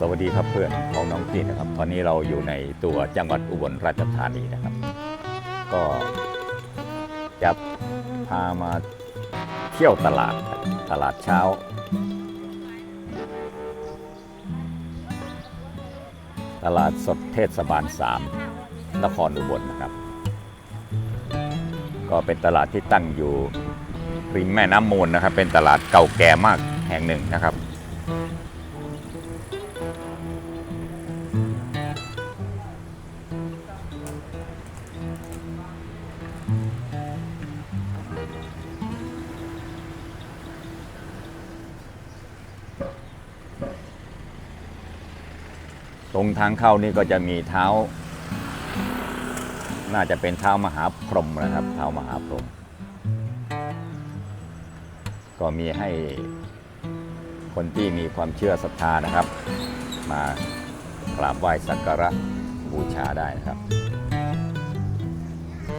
สวัสดีครับเพื่อนของน้องจีนนะครับ ตอนนี้เราอยู่ในตัวจังหวัดอุบลราชธานีนะครับ ก็จะพามาเที่ยวตลาดตลาดเช้า ตลาดสดเทศบาล 3 นครอุบลนะครับ ก็เป็นตลาดที่ตั้งอยู่ริมแม่น้ำมูลนะครับ เป็นตลาดเก่าแก่มากแห่งหนึ่งนะครับ ตรงทางเข้านี่ก็จะมีเท้า น่าจะเป็นเท้ามหาพรหมนะครับ เท้ามหาพรหมก็มีให้คนที่มีความเชื่อศรัทธานะครับ มากราบไหว้สักการะบูชาได้นะครับ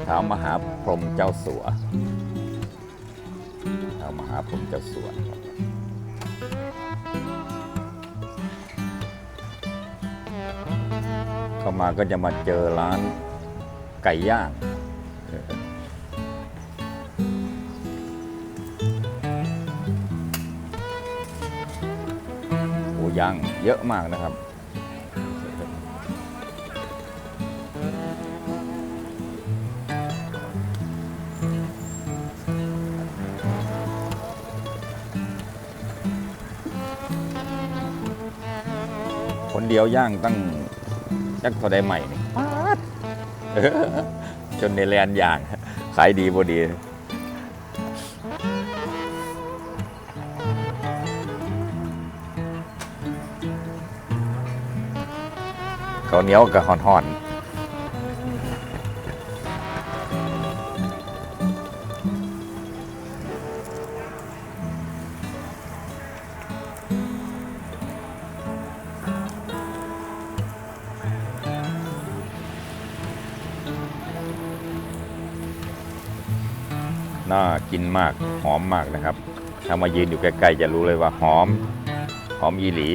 เท้ามหาพรหมเจ้าสัวเท้ามหาพรหมเจ้าสัวครับ เข้ามาก็จะมาเจอร้านไก่ย่างโอ้ย่างเยอะมากนะครับคนเดียวย่างตั้ง จักเท่าไดใหม่นี่ป๊าดเออจนในแลนด์อย่าง ขายดีบ่ดีข้าวเหนียวกับห่อนๆ น่ากินมากหอมมากนะครับ ถ้ามายืนอยู่ใกล้ๆจะรู้เลยว่าหอม หอมยีหลี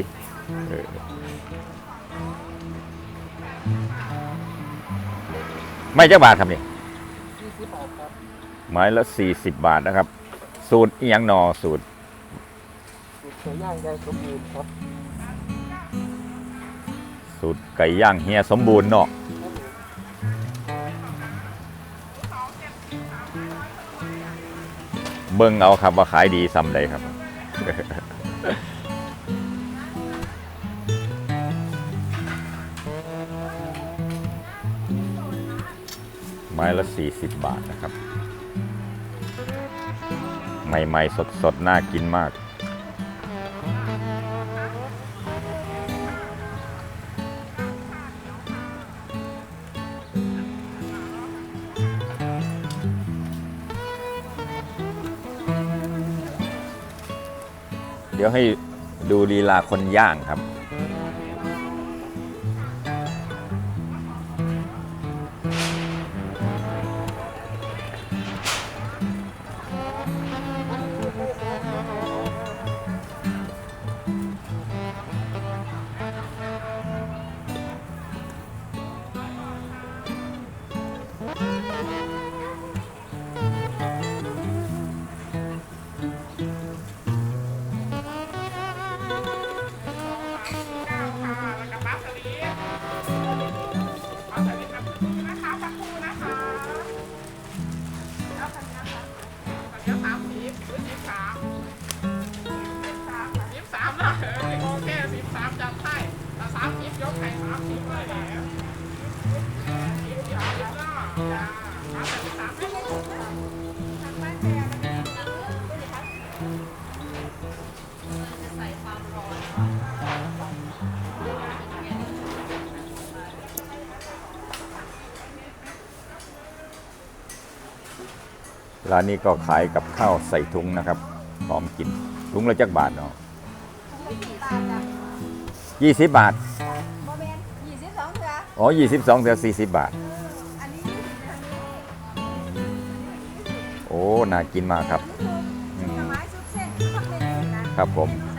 ไม่จ้าบาทครับนี่20บาทครับไม้ละ40บบาทนะครับ สูตรอีหยังนอสูตรสูตรไก่ย่างยายสมบูรณ์ครับสูตรไก่ย่างเฮียสมบูรณ์เนาะ เบิ่งเอาครับว่าขายดีซ้ำใดครับ ไม้ละ 40 บาทนะครับ ใหม่ ๆ สด ๆ น่ากินมาก ดี๋ยวให้ดูลีลาคนย่างครับ ร้านนี้ก็ขายกับข้าวใส่ถุงนะครับพร้อมกินถุงละจักบาทเนาะยี่สิบบาทโมเมนต์ยี่สิบสองเถื่ออ๋อยี่สิบสองเดือนสี่สิบบาท โอ้ น่ากินมากครับ ครับผม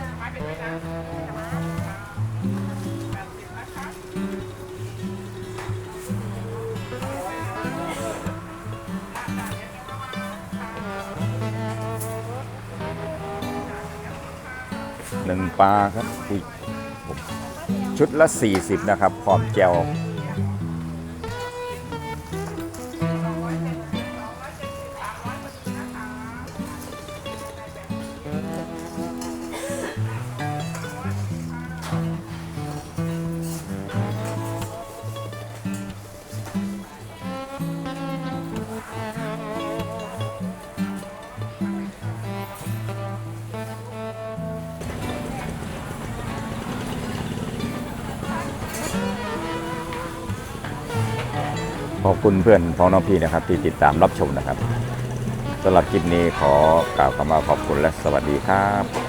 หนึ่งปลาครับคุยชุดละ 40 นะครับพร้อมแจว ขอบคุณเพื่อนพ้องน้องพี่นะครับ ที่ติดตามรับชมนะครับสำหรับคลิปนี้ขอกล่าวคำว่าขอบคุณและสวัสดีครับ